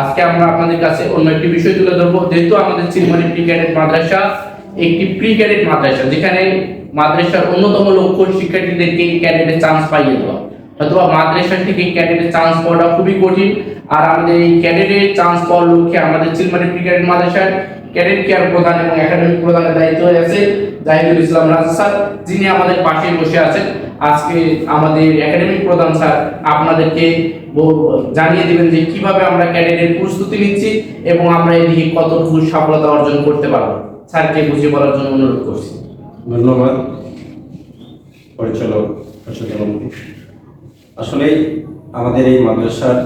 আজকে আমরা আপনাদের কাছে অন্য একটি বিষয় তুলে ধরবো, যেহেতু আমাদের চিলমারি প্রি ক্যাডেট মাদ্রাসা একটি প্রি ক্যাডেট মাদ্রাসা, যেখানে মাদ্রাসার অন্যতম লক্ষ্য শিক্ষার্থীদেরকে ক্যাডেটে চান্স পাইয়ে দেওয়া। অথবা মাদ্রাসা থেকে ক্যাডেটে চান্স পাওয়াটা খুবই কঠিন। আর আমাদের এই ক্যাডেটে চান্স পাওয়ার লক্ষ্যে আমাদের চিলমারি প্রি ক্যাডেট মাদ্রাসার ক্যাডেট কেয়ার প্রধান এবং একাডেমিক প্রধানের দায়িত্ব হয়ে আছে জাহিদুল ইসলাম রাজ স্যার, যিনি আমাদের পাশে বসে আছেন। আজকে আমাদের একাডেমিক প্রধান স্যার আপনাদেরকে জানিয়ে দেবেন যে কীভাবে আমরা ক্যাডেটের প্রস্তুতি নিচ্ছি এবং আমরা এদিকে কতটুকু সফলতা অর্জন করতে পারব। স্যারকে বুঝিয়ে বলার জন্য অনুরোধ করছি। ধন্যবাদ। পরিচালক। আসলে আমাদের এই মাদ্রাসার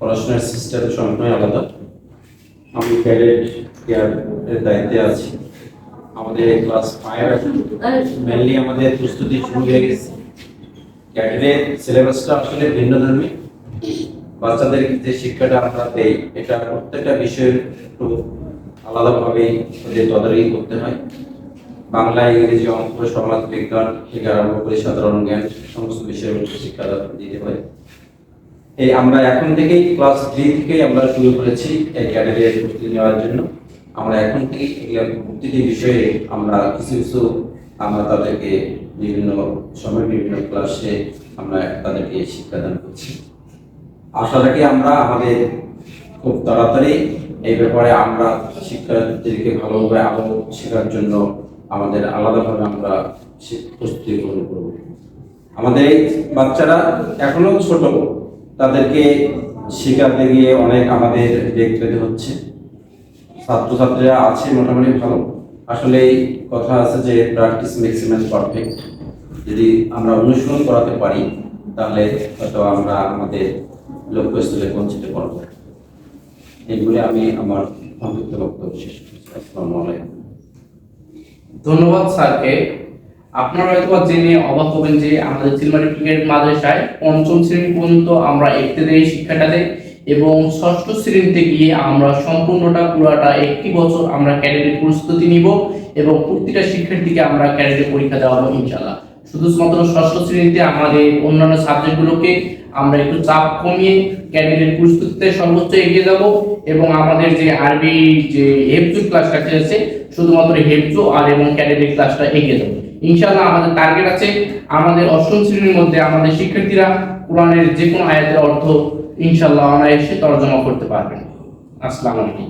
পড়াশোনার সিস্টেম সম্পূর্ণ আলাদা। আমি ক্যাডেট কেয়ারের দায়িত্বে আছি। আমাদের ক্লাস ফাইভ মেনলি আমাদের প্রস্তুতি শুরু হয়ে গেছে। ক্যাডেটের সিলেবাসটা আসলে ভিন্ন ধর্মী। বাচ্চাদের যে শিক্ষাটা আমরা দেই, এটা প্রত্যেকটা বিষয়ের একটু আলাদাভাবে ওদের তদারকি করতে হয়। বাংলা, ইংরেজি, অঙ্ক, সমাজ, বিজ্ঞান থেকে আরম্ভ করে সাধারণ জ্ঞান, সমস্ত বিষয়ে শিক্ষা দিতে হয়। এই আমরা এখন থেকেই ক্লাস থ্রি থেকেই আমরা শুরু করেছি এই ক্যাডারের প্রস্তুতি নেওয়ার জন্য। আমরা এখন থেকেই প্রতিটি বিষয়ে আমরা কিছু কিছু আমরা তাদেরকে বিভিন্ন সময় বিভিন্ন ক্লাসে আমরা তাদেরকে শিক্ষাদান করছি। আশা রাখি আমরা আমাদের খুব তাড়াতাড়ি এই ব্যাপারে আমরা শিক্ষার্থীদেরকে ভালোভাবে আরও শেখার জন্য আমাদের আলাদাভাবে আমরা প্রস্তুতি গ্রহণ করব। আমাদের বাচ্চারা এখনও ছোট। তাদেরকে শেখাতে গিয়ে অনেক আমাদের বেগ পেতে হচ্ছে। ছাত্রছাত্রীরা আছে মোটামুটি ভালো। আসলে কথা আছে যে প্র্যাকটিস ম্যাক্সিমাম পারফেক্ট যদি আমরা অনুশীলন করাতে পারি, তাহলে হয়তো আমরা আমাদের লক্ষ্যস্থলে পৌঁছতে পারব। এইগুলি আমি আমার সংক্ষিপ্ত বক্তব্য শেষ করছি। আসসালামু আলাইকুম। ধন্যবাদ স্যারকে। আপনারা হয়তো জেনে অবাক হবেন যে আমাদের চিলমারি ক্রিকেট মাদ্রাসায় পঞ্চম শ্রেণি পর্যন্ত আমরা ইত্যাদি শিক্ষাটা দেই এবং ষষ্ঠ শ্রেণীতে গিয়ে আমরা সম্পূর্ণটা, পুরাটা একটি বছর আমরা ক্যাডেটের প্রস্তুতি নিব এবং প্রতিটা শিক্ষার্থীকে আমরা ক্যাডেটের পরীক্ষা দেওয়াবো ইনশাল্লাহ শুধুমাত্র ষষ্ঠ শ্রেণীতে আমাদের অন্যান্য সাবজেক্টগুলোকে আমরা একটু চাপ কমিয়ে ক্যাডেটের প্রস্তুতিতে সর্বোচ্চ এগিয়ে যাব এবং আমাদের যে আরবি যে হেফজু ক্লাসটা আছে, শুধুমাত্র হেফজু আর এবং ক্যাডেটের ক্লাসটা এগিয়ে যাবে। ইনশাআল্লাহ আমাদের টার্গেট আছে। আমাদের অষ্টম শ্রেণির মধ্যে আমাদের শিক্ষার্থীরা কোরআনের যে কোনো আয়াতের অর্থ ইনশাআল্লাহ অনায়াসে তর্জমা করতে পারবেন। আসসালামু আলাইকুম।